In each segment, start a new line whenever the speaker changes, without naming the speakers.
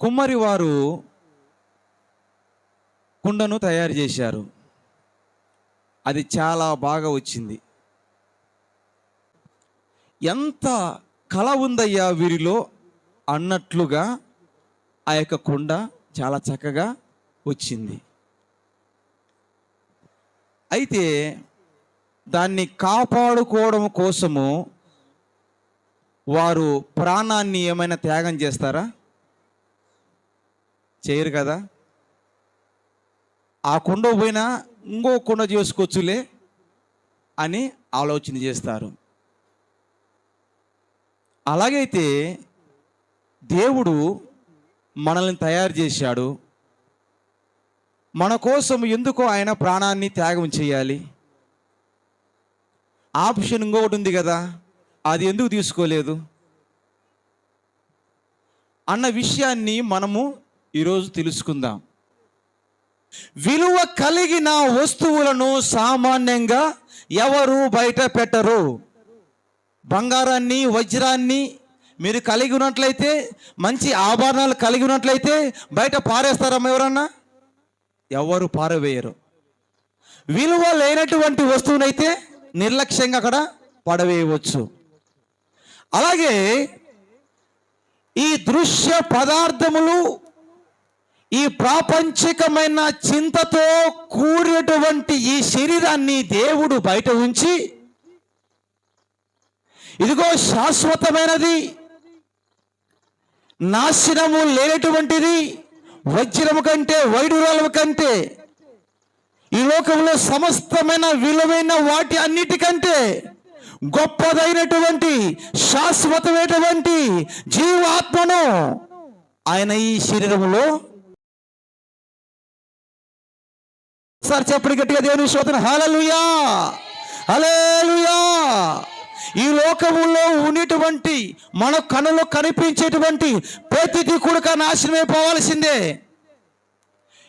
కుమ్మరి వారు కుండను తయారు చేశారు. అది చాలా బాగా వచ్చింది. ఎంత కళ ఉందయ్యా వీరిలో అన్నట్లుగా ఆ యొక్క కుండ చాలా చక్కగా వచ్చింది. అయితే దాన్ని కాపాడుకోవడం కోసము వారు ప్రాణాన్ని ఏమైనా త్యాగం చేస్తారా? చేయరు కదా? ఆ కుండ పోయినా ఇంకో కుండ చేసుకోవచ్చులే అని ఆలోచన చేస్తారు. అలాగైతే దేవుడు మనల్ని తయారు చేశాడు. మన కోసం ఎందుకో ఆయన ప్రాణాన్ని త్యాగం చేయాలి? ఆప్షన్ ఇంకొకటి ఉంది కదా అది ఎందుకు తీసుకోలేదు? అన్న విషయాన్ని మనము ఈరోజు తెలుసుకుందాం. విలువ కలిగిన వస్తువులను సామాన్యంగా ఎవరు బయట పెట్టరు. బంగారాన్ని వజ్రాన్ని మీరు కలిగి ఉన్నట్లయితే మంచి ఆభరణాలు కలిగి ఉన్నట్లయితే బయట పారేస్తారమ్మా ఎవరన్నా? ఎవరు పారవేయరు. విలువ లేనటువంటి వస్తువునైతే నిర్లక్ష్యంగా అక్కడ పడవేయవచ్చు. అలాగే ఈ దృశ్య పదార్థములు ఈ ప్రాపంచికమైన చింతతో కూడినటువంటి ఈ శరీరాన్ని దేవుడు బయట ఉంచి ఇదిగో శాశ్వతమైనది నాశనము లేనటువంటిది వజ్రము కంటే వైడురాలము కంటే ఈ లోకంలో సమస్తమైన విలువైన వాటి అన్నిటికంటే గొప్పదైనటువంటి శాశ్వతమైనటువంటి జీవాత్మను ఆయన ఈ శరీరంలో సార్ చెప్పండి గట్టిగా దేవుని శోధన హలలుయా హలేలుయా ఈ లోకములో ఉన్నటువంటి మన కనులో కనిపించేటువంటి ప్రతిదీ కూడా నాశనమైపోవాల్సిందే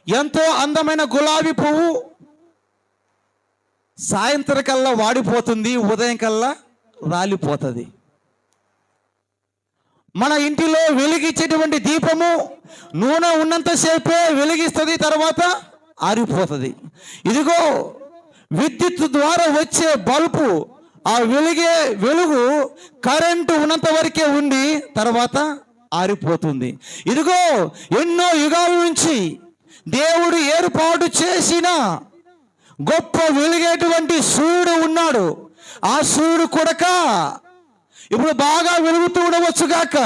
ఎంతో అందమైన గులాబీ పువ్వు సాయంత్రం కల్లా వాడిపోతుంది ఉదయం కల్లా రాలిపోతుంది. మన ఇంటిలో వెలిగించేటువంటి దీపము నూనె ఉన్నంతసేపే వెలిగిస్తుంది తర్వాత ఆరిపోతుంది. ఇదిగో విద్యుత్ ద్వారా వచ్చే బల్బు ఆ వెలిగే వెలుగు కరెంటు ఉన్నంత వరకే ఉండి తర్వాత ఆరిపోతుంది. ఇదిగో ఎన్నో యుగాల నుంచి దేవుడు ఏర్పాటు చేసిన గొప్ప వెలిగేటువంటి సూర్యుడు ఉన్నాడు. ఆ సూర్యుడు కొడక ఇప్పుడు బాగా వెలుగుతూ ఉండవచ్చు గాక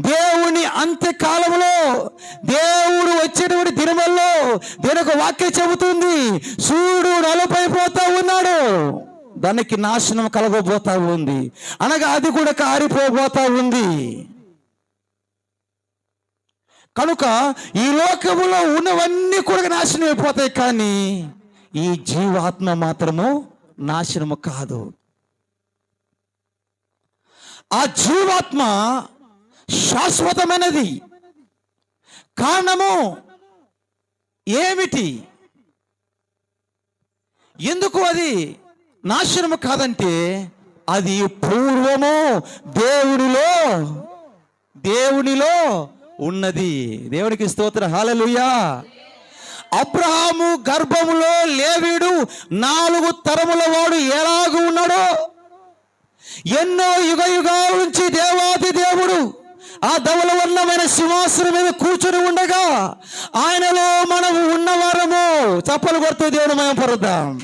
దేవుని అంత్యకాలంలో దేవుడు వచ్చేటువంటి దినమల్లో దీనికి వాక్యం చెబుతుంది. సూర్యుడు నలుపైపోతా ఉన్నాడు. దానికి నాశనం కలగబోతా ఉంది. అనగా అది కూడా కారిపోబోతా ఉంది. కనుక ఈ లోకములో ఉన్నవన్నీ కూడా నాశనం అయిపోతాయి కానీ ఈ జీవాత్మ మాత్రము నాశనము కాదు. ఆ జీవాత్మ శాశ్వతమైనది. కారణము ఏమిటి? ఎందుకు అది నాశనము కాదంటే అది పూర్వము దేవుడిలో దేవునిలో ఉన్నది. దేవునికి స్తోత్ర. హాలలుయా అబ్రహాము గర్భములో లేవీడు నాలుగు తరముల వాడు ఎలాగూ ఉన్నాడో? ఎన్నో యుగ యుగాల నుంచి దేవాది దేవుడు ఆ ధవల వర్ణమైన సింహాసనం మీద కూర్చొని ఉండగా ఆయనలో మనము ఉన్నవారము. చప్పలు కొడుతూ దేవుడు మేము పరుద్దాం.